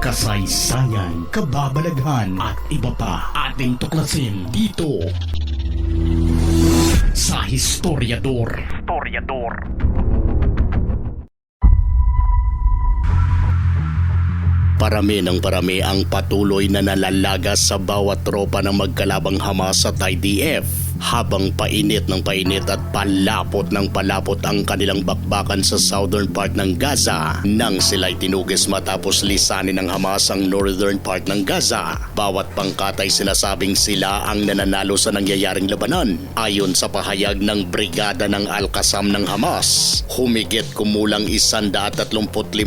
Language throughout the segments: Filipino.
kasaysayan, kababalaghan at iba pa ating tuklasin dito sa Historiador. Historiador. Parami ng parami ang patuloy na nalalagas sa bawat tropa ng magkalabang Hamas at IDF habang painit ng painit at palapot ng palapot ang kanilang bakbakan sa southern part ng Gaza nang sila'y tinugis matapos lisanin ng Hamas ang northern part ng Gaza. Bawat pangkatay sinasabing sila ang nananalo sa nangyayaring labanan ayon sa pahayag ng brigada ng Al-Qassam ng Hamas. Humigit kumulang 135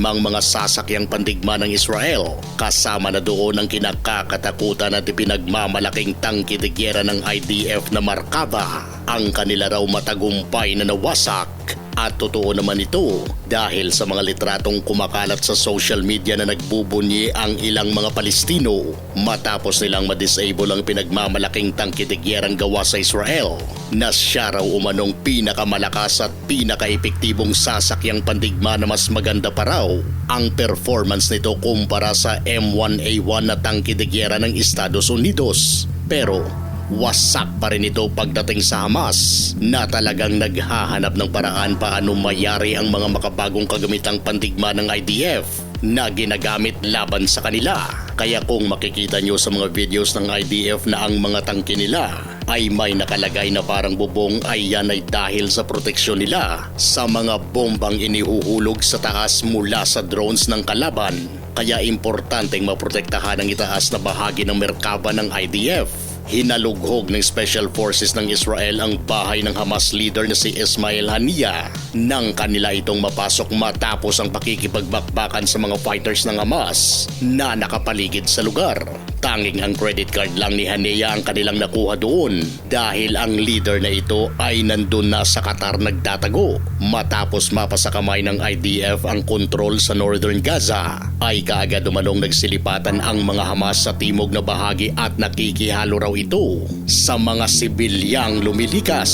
mga sasakyang pandigma ng Israel kasama na doon ang kinakakatakutan at ipinagmamalaking tangki de gyera ng IDF na Markaba. Ang kanila raw matagumpay na nawasak at totoo naman ito dahil sa mga litratong kumakalat sa social media na nagbubunyi ang ilang mga Palestino matapos nilang ma-disable ang pinagmamalaking tangki de gyerang gawa sa Israel na siya raw umanong pinakamalakas at pinaka-epektibong sasakyang pandigma na mas maganda pa raw ang performance nito kumpara sa M1A1 na tangki de gyera ng Estados Unidos. Pero wasak pa rin ito pagdating sa Hamas na talagang naghahanap ng paraan paano mayari ang mga makabagong kagamitang pandigma ng IDF na ginagamit laban sa kanila. Kaya kung makikita nyo sa mga videos ng IDF na ang mga tangke nila ay may nakalagay na parang bubong ay yan ay dahil sa proteksyon nila sa mga bombang inihuhulog sa taas mula sa drones ng kalaban. Kaya importanteng maprotektahan ang itaas na bahagi ng merkaba ng IDF. Hinalughog ng Special Forces ng Israel ang bahay ng Hamas leader na si Ismail Haniya nang kanila itong mapasok matapos ang pakikipagbakbakan sa mga fighters ng Hamas na nakapaligid sa lugar. Tanging ang credit card lang ni Haniya ang kanilang nakuha doon dahil ang leader na ito ay nandun na sa Qatar nagtatago. Matapos mapasa kamay ng IDF ang kontrol sa northern Gaza ay kaagad umanong nagsilipatan ang mga Hamas sa timog na bahagi at nakikihalo raw ito sa mga sibilyang lumilikas.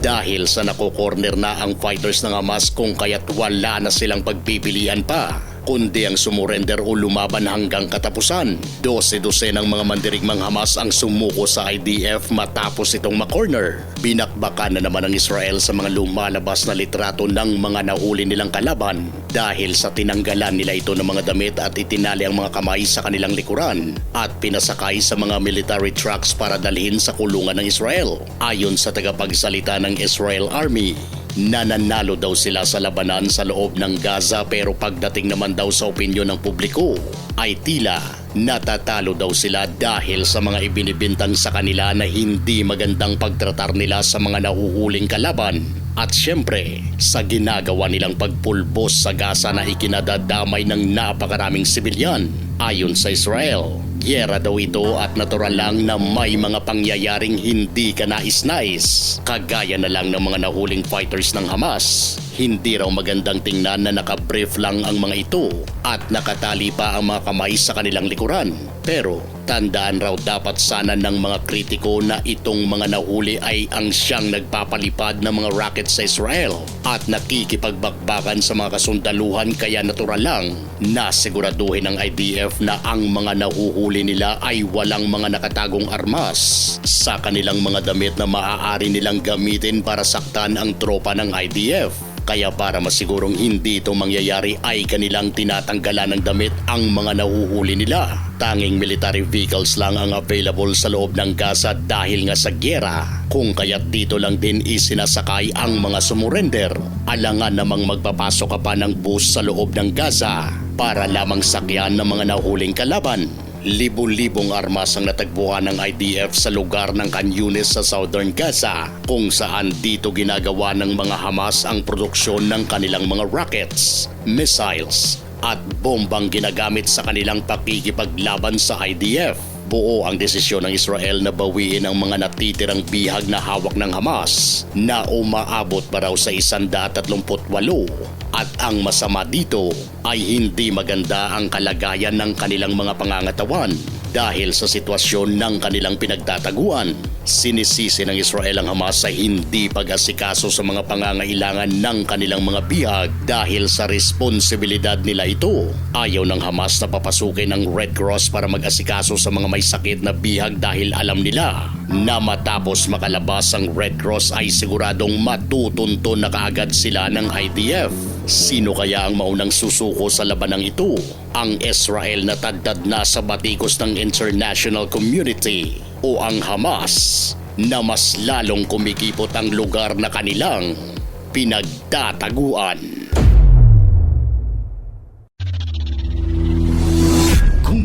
Dahil sa nakokorner na ang fighters ng Hamas kung kaya't wala na silang pagpipilian pa kundi ang sumurender o lumaban hanggang katapusan. 12-12 ng mga mandirigmang Hamas ang sumuko sa IDF matapos itong makorner. Binakbakan na naman ng Israel sa mga lumalabas na litrato ng mga nahuli nilang kalaban dahil sa tinanggalan nila ito ng mga damit at itinali ang mga kamay sa kanilang likuran at pinasakay sa mga military trucks para dalhin sa kulungan ng Israel. Ayon sa tagapagsalita ng Israel Army, Nananalo daw sila sa labanan sa loob ng Gaza pero pagdating naman daw sa opinyon ng publiko ay tila natatalo daw sila dahil sa mga ibinibintang sa kanila na hindi magandang pagtratar nila sa mga nahuhuling kalaban at syempre sa ginagawa nilang pagpulbos sa Gaza na ikinadadamay ng napakaraming sibilyan ayon sa Israel. Giyera daw ito at natural lang na may mga pangyayaring hindi ka nais-nais. Kagaya na lang ng mga nahuling fighters ng Hamas. Hindi raw magandang tingnan na nakabrief lang ang mga ito at nakatali pa ang mga kamay sa kanilang likuran. Pero tandaan raw dapat sana ng mga kritiko na itong mga nahuli ay ang siyang nagpapalipad ng mga rocket sa Israel at nakikipagbakbakan sa mga kasundaluhan kaya natural lang na siguraduhin ng IDF na ang mga nahuhuli nila ay walang mga nakatagong armas sa kanilang mga damit na maaari nilang gamitin para saktan ang tropa ng IDF. Kaya para masigurong hindi ito mangyayari ay kanilang tinatanggalan ng damit ang mga nahuhuli nila. Tanging military vehicles lang ang available sa loob ng Gaza dahil nga sa gyera. Kung kaya't dito lang din isinasakay ang mga sumurender. Alangan namang magpapasok ka pa ng bus sa loob ng Gaza para lamang sakyan ng mga nahuling kalaban. Libo-libong armas ang natagpuan ng IDF sa lugar ng Kanyunis sa Southern Gaza kung saan dito ginagawa ng mga Hamas ang produksyon ng kanilang mga rockets, missiles at bombang ginagamit sa kanilang pakikipaglaban sa IDF. Buo ang desisyon ng Israel na bawiin ang mga natitirang bihag na hawak ng Hamas na umaabot pa raw sa 138 at ang masama dito ay hindi maganda ang kalagayan ng kanilang mga pangangatawan dahil sa sitwasyon ng kanilang pinagtataguan. Sinisisi ng Israel ang Hamas sa hindi pag-asikaso sa mga pangangailangan ng kanilang mga bihag dahil sa responsibilidad nila ito. Ayaw ng Hamas na papasukin ang Red Cross para mag-asikaso sa mga may sakit na bihag dahil alam nila na matapos makalabas ang Red Cross ay siguradong matutunto na kaagad sila ng IDF. Sino kaya ang maunang susuko sa labanang ito? Ang Israel na tadtad na sa batikos ng international community o ang Hamas na mas lalong kumikipot ang lugar na kanilang pinagtataguan.